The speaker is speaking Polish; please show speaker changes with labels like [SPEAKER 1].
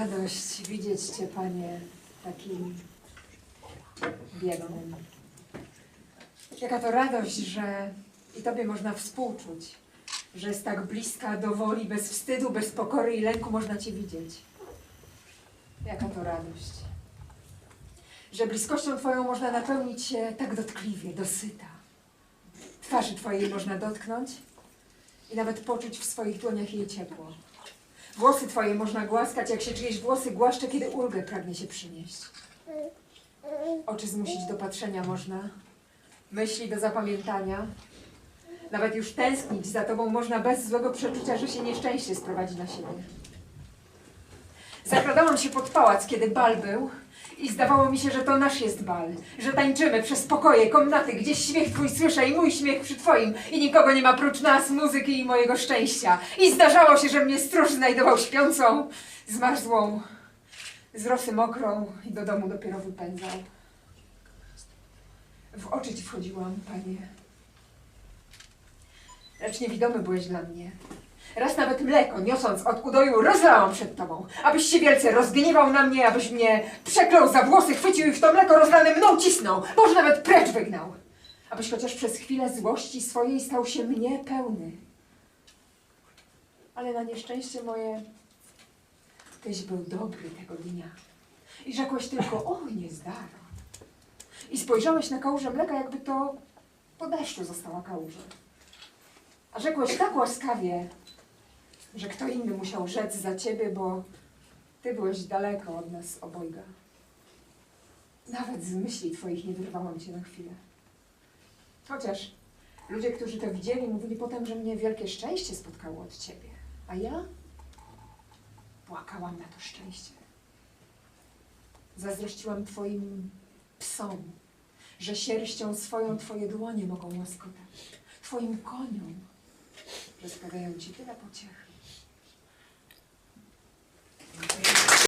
[SPEAKER 1] radość widzieć Cię, Panie, takim biednym. Jaka to radość, że i Tobie można współczuć, że jest tak bliska do woli, bez wstydu, bez pokory i lęku można Cię widzieć. Jaka to radość, że bliskością Twoją można napełnić się tak dotkliwie, dosyta. Twarzy Twojej można dotknąć i nawet poczuć w swoich dłoniach jej ciepło. Włosy Twoje można głaskać, jak się czyjeś włosy głaszcze, kiedy ulgę pragnie się przynieść. Oczy zmusić do patrzenia można, myśli do zapamiętania. Nawet już tęsknić za Tobą można bez złego przeczucia, że się nieszczęście sprowadzi na siebie. Zakradałam się pod pałac, kiedy bal był i zdawało mi się, że to nasz jest bal, że tańczymy przez pokoje, komnaty, gdzieś śmiech Twój słyszę i mój śmiech przy Twoim i nikogo nie ma prócz nas, muzyki i mojego szczęścia. I zdarzało się, że mnie stróż znajdował śpiącą, zmarzłą, z rosy mokrą i do domu dopiero wypędzał. W oczy Ci wchodziłam, Panie, lecz niewidomy byłeś dla mnie. Raz nawet mleko, niosąc od udoju, rozlałam przed tobą, abyś się wielce rozgniewał na mnie, abyś mnie przeklął za włosy, chwycił i w to mleko rozlane mną cisnął, może nawet precz wygnał. Abyś chociaż przez chwilę złości swojej stał się mnie pełny. Ale na nieszczęście moje, tyś był dobry tego dnia. I rzekłeś tylko, o, nie zdara. I spojrzałeś na kałużę mleka, jakby to po deszczu została kałuża. A rzekłeś tak łaskawie, inny musiał rzec za ciebie, bo ty byłeś daleko od nas obojga. Nawet z myśli twoich nie wyrwałam cię na chwilę. Chociaż ludzie, którzy to widzieli, mówili potem, że mnie wielkie szczęście spotkało od ciebie. A ja płakałam na to szczęście. Zazdrościłam twoim psom, że sierścią swoją twoje dłonie mogą łaskotać. Twoim koniom, że ci tyle pociechy.